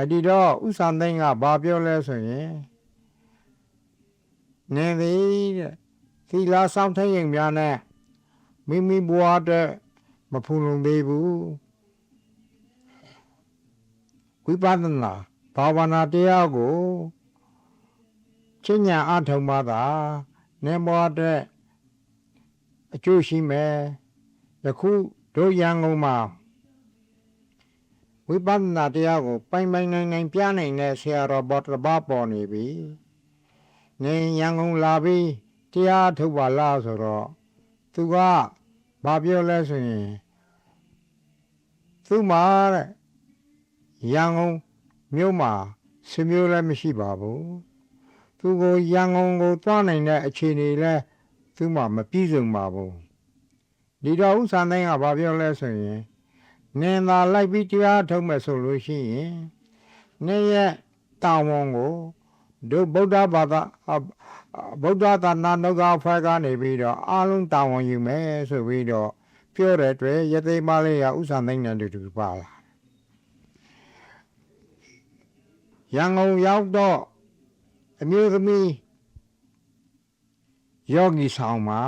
အဒီတော့ဥစ္စာသိန်းကဘာပြောလဲဆိုရင်နင်းသည်တဲ့သီလာဆောင်ထိုင်ရင်များနဲ့မိမိဘဝအတွက်မဖူလုံသေးဘူးဝိပဿနာဘာဝနာတရားကိုချင်းညာအထုံမှသာနေဘဝအတွက်အကျိုးရှိမယ်ယခုတို့ရန်ကုန်မှာ ဝိပဿနာတရားကို ပိုင်ပိုင်နိုင်နိုင်ပြနိုင်တဲ့ဆရာတော်ဘောတစ်ပါးပေါ်နေပြီ။နေရန်ကုန်လာပြီးတရားထုတ်ပါလားဆိုတော့သူကဘာပြောလဲဆိုရင်သူမှာတဲ့ရန်ကုန်မြို့မှာဆွေမျိုးလည်းမရှိပါဘူး။သူကိုရန်ကုန်ကိုသွားနိုင်တဲ့အခြေအနေလည်းသူမှမပြည့်စုံပါဘူး။ဒီတော့ဥစ္စာတိုင်းကဘာပြောလဲဆိုရင် နင်သာလိုက်ပြီးတရားထုတ်မယ်ဆိုလို့ရှိရင်နင်ရဲ့တာဝန်ကိုတို့ဗုဒ္ဓဘာသာအဗုဒ္ဓသာနာနုကဖွဲ့ကနေပြီးတော့အားလုံးတာဝန်ယူမယ်ဆိုပြီးတော့ပြောတဲ့အတွက်ယသိမလေးကဥစ္စာသိမ့်တဲ့တူတူပါလာရန်ကုန်ရောက်တော့အမျိုးသမီးယောဂီဆောင်မှာ